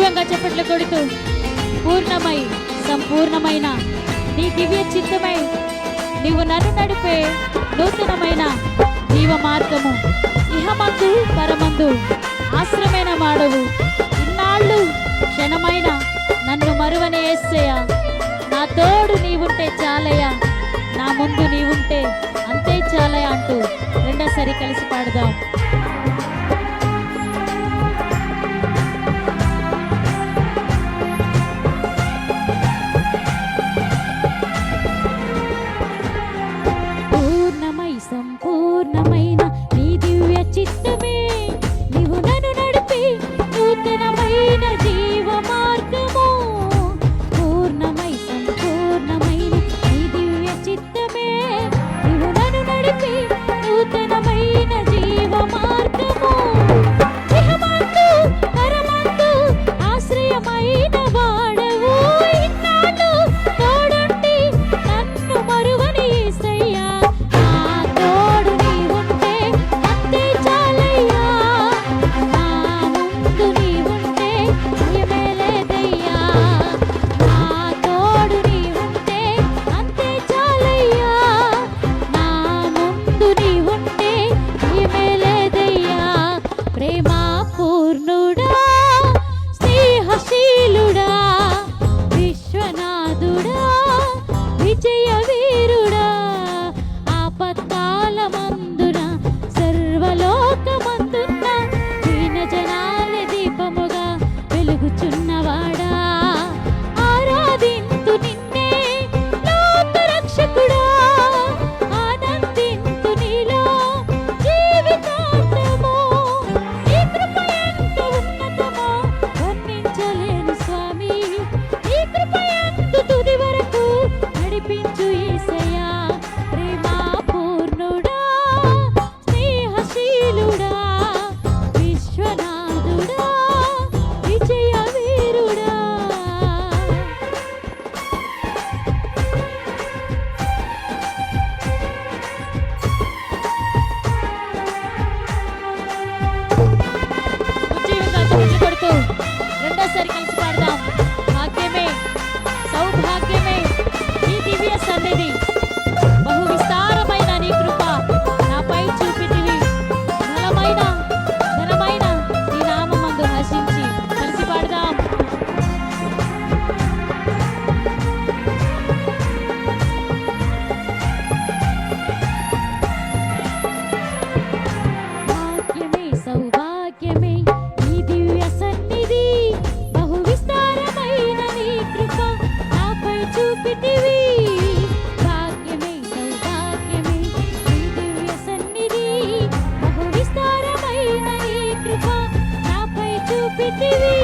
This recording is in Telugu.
గౌరవంగా చెప్పట్లు కొడుతూ పూర్ణమై సంపూర్ణమైన నీ దివ్య చిత్తమై నీవు నన్ను నడిపే నూతనమైన జీవ మార్గము ఇహమందు పరమందు ఆశ్రమైన మాడవు. ఇన్నాళ్ళు క్షణమైన నన్ను మరువనే వేస్తేయా నా తోడు నీవుంటే చాలయ్యా. నా ముందు నీవుంటే అంతే చాలయ్యా అంటూ రెండోసారి కలిసి పాడదాం. నన్ను విజయ వీర ಟಿವಿ